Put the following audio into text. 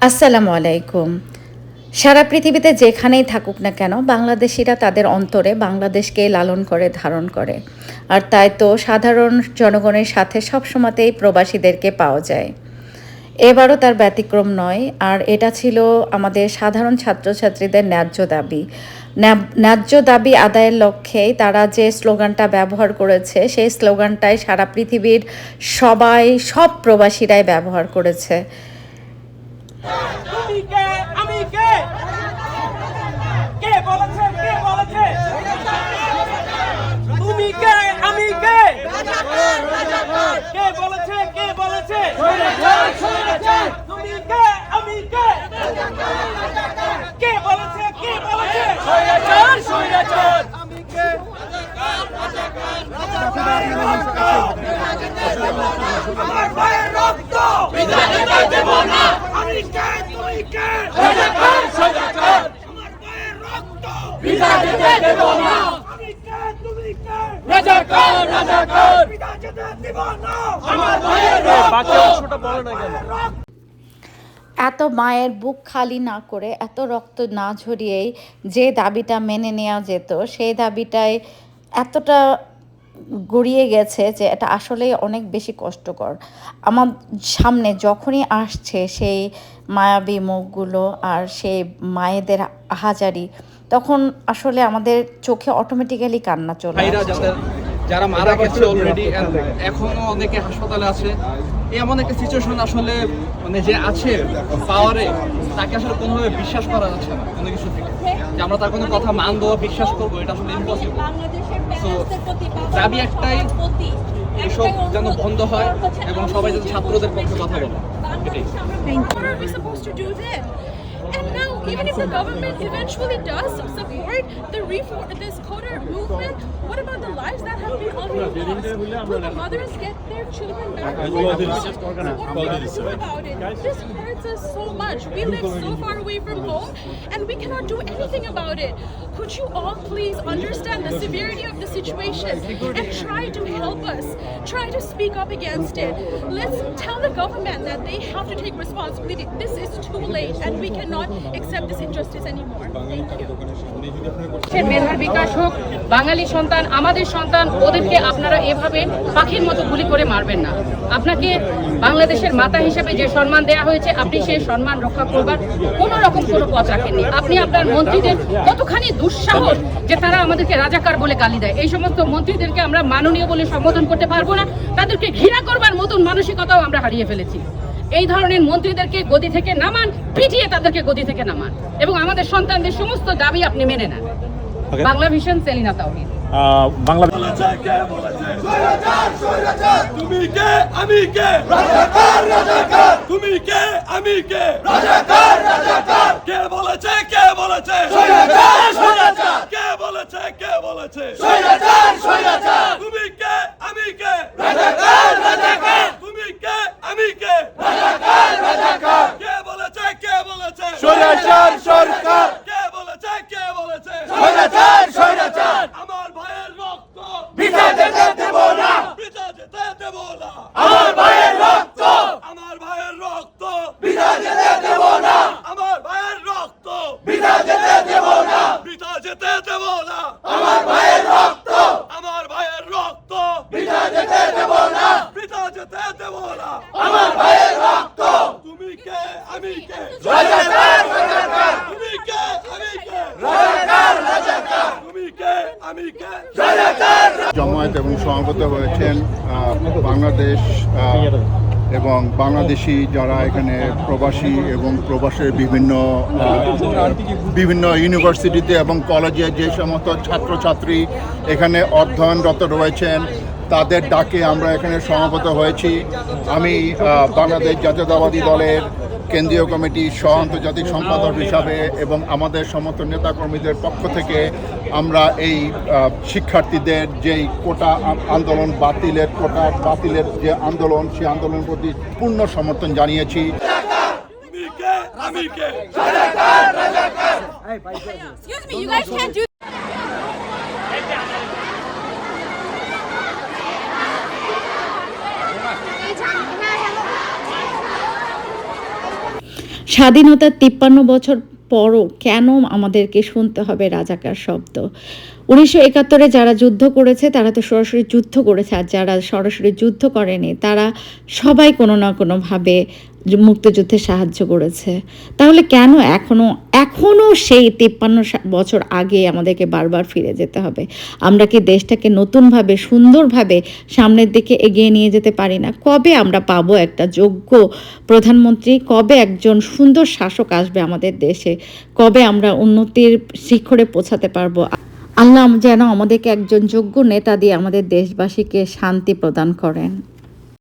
আসসালামু আলাইকুম। সারা পৃথিবীতে যেখানেই থাকুক না কেন, বাংলাদেশিরা তাদের অন্তরে বাংলাদেশকে লালন করে, ধারণ করে। আর তাই তো সাধারণ জনগণের সাথে সবসময়তেই প্রবাসীদেরকে পাওয়া যায়। এবারও তার ব্যতিক্রম নয়, আর এটা ছিল আমাদের সাধারণ ছাত্রছাত্রীদের ন্যায্য দাবি। ন্যা- ন্যায্য দাবি আদায়ের লক্ষ্যেই তারা যে স্লোগানটা ব্যবহার করেছে, সেই স্লোগানটাই সারা পৃথিবীর সবাই, সব প্রবাসীরাই ব্যবহার করেছে। তুমি কে? আমি কে? কে বলেছে? কে বলেছে? তুমি কে? আমি কে? কে বলেছে? কে বলেছে? তুমি কে? আমি কে? কে বলেছে? কে বলেছে স্বৈরাচার স্বৈরাচার আমি কে আমার ভাইয়ের রক্ত বিধানে দেব না আমি কে তুই কে স্বৈরাচার স্বৈরাচার আমার এত মায়ের বুক খালি না করে, এত রক্ত না ঝরিয়েই যে দাবিটা মেনে নেওয়া যেত, সেই দাবিটায় এতটা গড়িয়ে গেছে যে এটা আসলেই অনেক বেশি কষ্টকর। আমার সামনে যখনই আসছে সেই মায়াবী মুখগুলো আর সেই মায়েদের আহাজারি তখন আসলে আমাদের চোখে অটোমেটিক্যালি কান্না চলে যারা মারা গেছে অলরেডি এখনও অনেকে হাসপাতালে আছে এমন একটা সিচুয়েশন আসলে মানে যে আছে পাওয়ারে তাকে আসলে কোনোভাবে বিশ্বাস করা যাচ্ছে না কোনো কিছু থেকে। যে আমরা তার কোনো কথা মানবো বিশ্বাস করব এটা আসলে ইম্পসিবল দাবি একটাই, এসব যেন বন্ধ হয় এবং সবাই যেন ছাত্রদের পক্ষে কথা বলে এটাই? And now, even if the government eventually does support the reform, this quota movement, what about the lives that have been already lost? Will the mothers get their children back? So what are we going do about it? This hurts us so much. We live so far away from home, and we cannot do anything about it. Could you all please understand the severity of the situation and try to help us? Try to speak up against it. Let's tell the government that they have to take responsibility. This is too late, and we cannot accept this injustice anymore. Thank you. মেধার বিকাশ হোক বাঙালি সন্তান আমাদের সন্তান ওদেরকে আপনারা এভাবে পাখির মতো গুলি করে মারবেন না। আপনাকে বাংলাদেশের মাতা হিসেবে যে সম্মান দেওয়া হয়েছে আপনি সেই সম্মান রক্ষা করবার কোনো রকম কোনো পথ রাখেননি। আপনি আপনার মন্ত্রীদের কতখানি দুঃসাহস যে তারা আমাদেরকে রাজাকার বলে গালি দেয়। এই সমস্ত মন্ত্রীদেরকে আমরা মাননীয় বলে সম্বোধন করতে পারব না। তাদেরকে ঘৃণা করবার মতন মানসিকতাও আমরা হারিয়ে ফেলেছি। এই ধরনের মন্ত্রীদেরকে গদি থেকে নামান পিটিয়ে তাদেরকে গদি থেকে নামান। এবং আমাদের সন্তানদের সমস্ত দাবি আপনি মেনে নেন। বাংলা ভিশন সেলিনা তাওহিদ। বাংলা তুমি কে আমি কে? রাজাকার রাজাকার। তুমি কে আমি কে? রাজাকার রাজাকার। কে বলেছে কে বলেছে? স্বৈরাচার। স্বৈরাচার। কে বলেছে কে বলেছে? স্বৈরাচার স্বৈরাচার তুমি কে আমি কে রাজাকার রাজাকার তুমি কে আমি কে রাজাকার রাজাকার কে বলেছে কে বলেছে স্বৈরাচার সরকার কে বলেছে কে বলেছে স্বৈরাচার স্বৈরাচার আমার ভাইয়ের রক্ত বিজা যেতে দেব না বিজা যেতে দেব না আমার ভাইয়ের রক্ত আমার ভাইয়ের রক্ত বিজা যেতে দেব না আমার ভাইয়ের রক্ত বিজা যেতে দেব না বিজা যেতে দেব না আমার ভাইয়ের রক্ত আমার ভাইয়ের রক্ত বিজা যেতে দেব না বিজা যেতে দেব না আমার ভাইয়ের রক্ত তুমি কে আমি কে রাজাকার রাজাকার তুমি কে আমি কে রাজাকার রাজাকার তুমি কে আমি কে রাজাকার জমায়েত এবং সমাগত হয়েছেন বাংলাদেশ এবং বাংলাদেশি যারা এখানে প্রবাসী এবং প্রবাসের বিভিন্ন বিভিন্ন ইউনিভার্সিটিতে এবং কলেজে যে সমস্ত ছাত্রছাত্রী এখানে অধ্যয়নরত রয়েছেন, তাদের ডাকে আমরা এখানে সমাগত হয়েছি। আমি বাংলাদেশ জাতীয়তাবাদী দলের কেন্দ্রীয় কমিটির সহ আন্তর্জাতিক সম্পাদক হিসাবে এবং আমাদের সমস্ত নেতাকর্মীদের পক্ষ থেকে আমরা এই শিক্ষার্থীদের যেই কোটা আন্দোলন বাতিলের কোটা বাতিলের যে আন্দোলন সেই আন্দোলনের প্রতি পূর্ণ সমর্থন জানিয়েছি। তুমি কে আমি কে Excuse me, you guys can't do স্বাধীনতার তিপ্পান্ন বছর পরও কেন আমাদেরকে শুনতে হবে রাজাকার শব্দ? উনিশশো একাত্তরে যারা যুদ্ধ করেছে, তারা তো সরাসরি যুদ্ধ করেছে। আর যারা সরাসরি যুদ্ধ করেনি, তারা সবাই কোনো না কোনোভাবে মুক্তিযুদ্ধে সাহায্য করেছে। তাহলে কেন এখনও এখনও সেই তেপ্পান্ন বছর আগে আমাদেরকে বারবার ফিরে যেতে হবে? আমরা কি দেশটাকে নতুনভাবে, সুন্দরভাবে সামনের দিকে এগিয়ে নিয়ে যেতে পারি না? কবে আমরা পাবো একটা যোগ্য প্রধানমন্ত্রী? কবে একজন সুন্দর শাসক আসবে আমাদের দেশে? কবে আমরা উন্নতির শিখরে পৌঁছাতে পারব? আল্লাহ যেন আমাদেরকে একজন যোগ্য নেতা দিয়ে আমাদের দেশবাসীকে শান্তি প্রদান করেন।